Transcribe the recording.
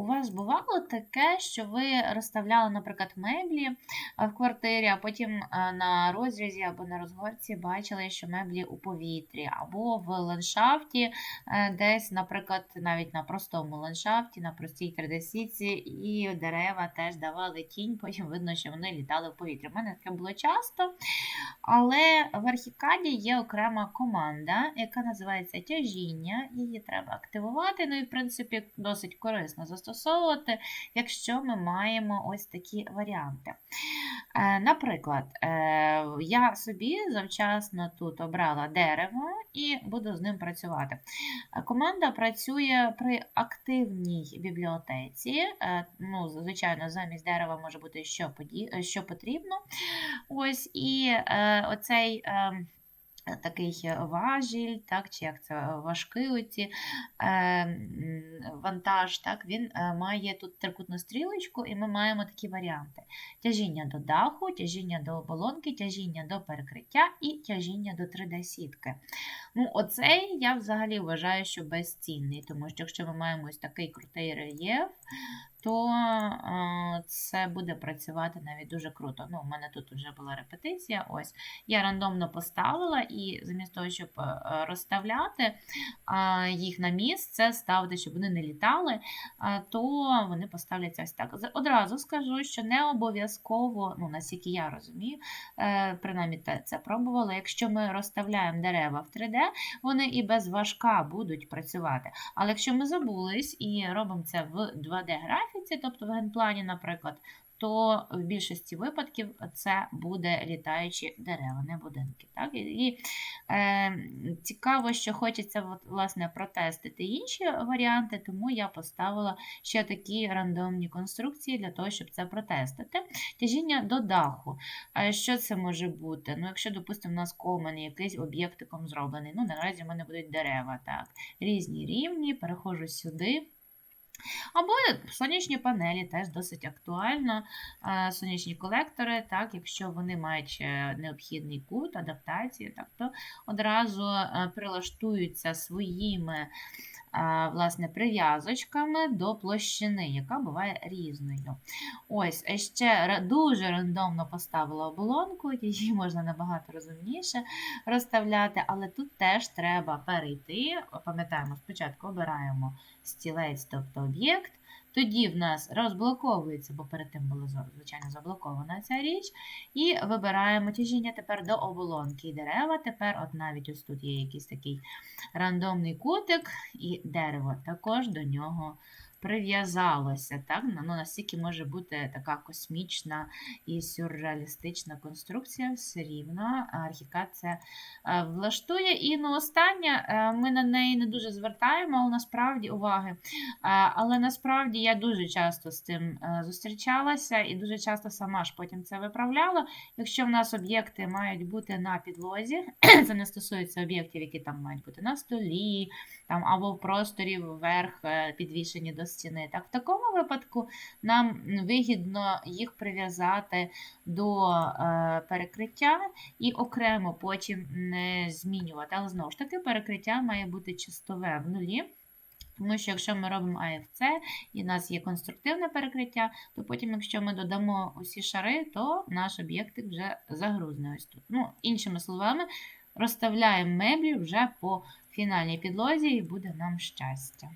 у вас бувало таке, що ви розставляли, наприклад, меблі в квартирі, а потім на розрізі або на розгорці бачили, що меблі у повітрі, або в ландшафті, е, десь, наприклад, навіть на простому ландшафті, на простій 3D-сітці, і дерева теж давали тінь, потім видно, що вони літали в повітрі. У мене таке було часто. Але в архікаді є окрема команда, яка називається тяжіння. Її треба активувати. Ну і, в принципі, досить корисно застосовувати, якщо ми маємо ось такі варіанти. Е, Наприклад, е, я собі завчасно тут обрала дерево і буду з ним працювати. Команда працює при активній бібліотеці. Е, Ну, звичайно, замість дерева може бути що, потрібно. Ось, і оцей. Такий важіль, так, чи як це важкий оці, е, вантаж, так, він е, має тут трикутну стрілочку, і ми маємо такі варіанти: тяжіння до даху, тяжіння до оболонки, тяжіння до перекриття і тяжіння до 3D-сітки. Ну, оцей я взагалі вважаю, що безцінний, тому що якщо ми маємо ось такий крутий рельєф, то е, це буде працювати навіть дуже круто. Ну, у мене тут вже була репетиція. Ось я рандомно поставила, і замість того, щоб е, розставляти їх на місце, ставити, щоб вони не літали, то вони поставляться ось так. Одразу скажу, що не обов'язково, ну наскільки я розумію, е, принаймні це пробувала. Якщо ми розставляємо дерева в 3D, вони і без важка будуть працювати. Але якщо ми забулись і робимо це в 2D-графіці, тобто в генплані, наприклад, то в більшості випадків це буде літаючі дерева, не будинки. Так? І, е, цікаво, що хочеться власне протестити інші варіанти, тому я поставила ще такі рандомні конструкції для того, щоб це протестити. Тяжіння до даху. Що це може бути? Ну, якщо, допустимо, у нас комен якийсь об'єктиком зроблений. Ну, наразі в мене будуть дерева, так. Різні рівні, переходжу сюди. Або сонячні панелі теж досить актуально. Е, Сонячні колектори, так, якщо вони мають е, необхідний кут адаптації, так, то одразу е, прилаштуються своїми власне, прив'язочками до площини, яка буває різною. Ось, ще дуже рандомно поставила оболонку, її можна набагато розумніше розставляти, але тут теж треба перейти. Пам'ятаємо, спочатку обираємо стілець, тобто об'єкт. Тоді в нас розблоковується, бо перед тим була звичайно заблокована ця річ. І вибираємо тяжіння тепер до оболонки дерева. Тепер, от навіть ось тут є якийсь такий рандомний кутик, і дерево також до нього прив'язалося. Так? Ну, настільки може бути така космічна і сюрреалістична конструкція, все рівно архікад це е, влаштує. І ну, остання, е, ми на неї не дуже звертаємо, але насправді уваги. Е, Але насправді я дуже часто з цим зустрічалася і дуже часто сама ж потім це виправляла. Якщо в нас об'єкти мають бути на підлозі, це не стосується об'єктів, які там мають бути на столі, там або в просторі вверх підвішені до стіни. Так, в такому випадку нам вигідно їх прив'язати до е, перекриття і окремо потім не змінювати. Але знову ж таки, перекриття має бути чистове в нулі. Тому що якщо ми робимо АФЦ і в нас є конструктивне перекриття, то потім, якщо ми додамо усі шари, то наш об'єктик вже загрузне ось тут. Ну, іншими словами, розставляємо меблі вже по фінальній підлозі і буде нам щастя.